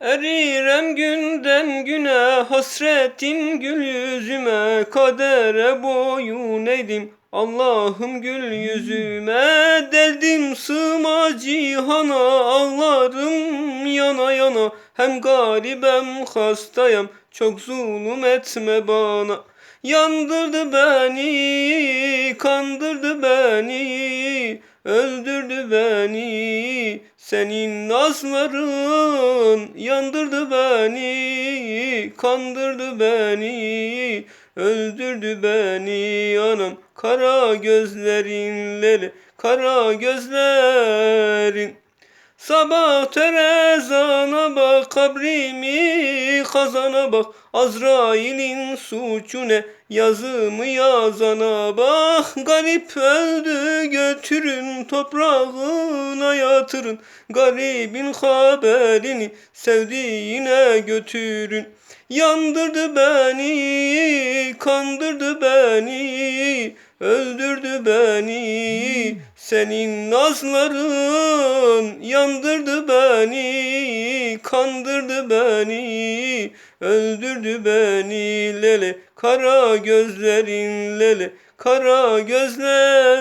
Erirem günden güne hasretin gül yüzüme Kadere boyun eğdim. Allah'ım gül yüzüme Deldim sığma cihana Ağlarım yana yana. Hem garibem hastayım Çok zulüm etme bana. Yandırdı beni, kandırdı beni, öldürdü beni. Senin nazların yandırdı beni, kandırdı beni, öldürdü beni anam. Kara gözlerin lele, kara gözlerin. Sabah terezana bak kabrimi kazana bak. Azrail'in suçu ne yazımı yazana bak. Garip öldü götürün toprağına yatırın. Garibin haberini sevdiğine götürün. Yandırdı beni, kandırdı beni, öldürdü beni. Senin nazların yandırdı beni, kandırdı beni, öldürdü beni lele. Kara gözlerin lele, kara gözlerin.